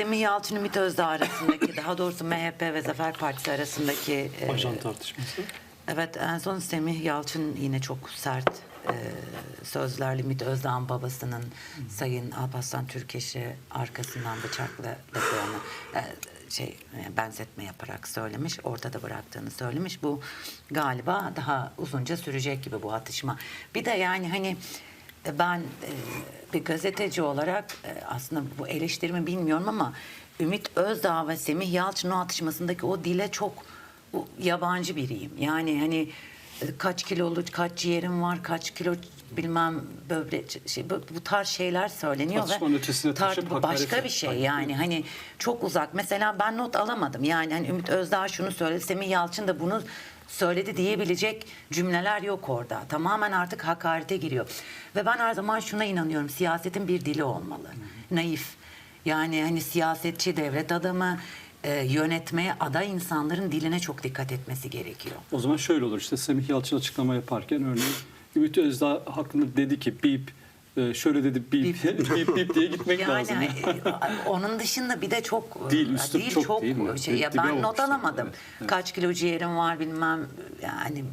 Semih Yalçın Ümit Özdağ arasındaki daha doğrusu MHP ve Zafer Partisi arasındaki e, Ajan tartışması. Evet en son Semih Yalçın yine çok sert e, sözlerle Ümit Özdağ'ın babasının Sayın Alparslan Türkeş'i arkasından bıçakladığını e, şey e, benzetme yaparak söylemiş. Ortada bıraktığını söylemiş. Bu galiba daha uzunca sürecek gibi bu atışma. Bir de yani hani ben e, bir gazeteci olarak e, aslında bu eleştirimi bilmiyorum ama Ümit Özdağ ve Semih Yalçın o atışmasındaki o dile çok yabancı biriyim. Yani hani e, kaç kiloluk kaç ciğerim var, kaç kilo bilmem böbrek şey bu, bu tarz şeyler söyleniyor Tartışmanın ve ötesine taşıp bu başka hakaret- bir şey yani hani çok uzak. Mesela ben not alamadım. Yani hani Ümit Özdağ şunu söyledi, Semih Yalçın da bunu söyledi diyebilecek cümleler yok orada. Tamamen artık hakarete giriyor. Ve ben her zaman şuna inanıyorum. Siyasetin bir dili olmalı. Naif. Yani hani siyasetçi, devlet adamı, e, yönetmeye aday insanların diline çok dikkat etmesi gerekiyor. O zaman şöyle olur işte Semih Yalçın açıklama yaparken örneğin Ümit Özdağ hakkında dedi ki bip e, şöyle dedi bip bip bip, diye gitmek Yani lazım. e, onun dışında bir de çok Değil, üslup çok değil mi? şey. Ya Dibe ben not alamadım. Evet, evet. Kaç kilo ciğerim var bilmem yani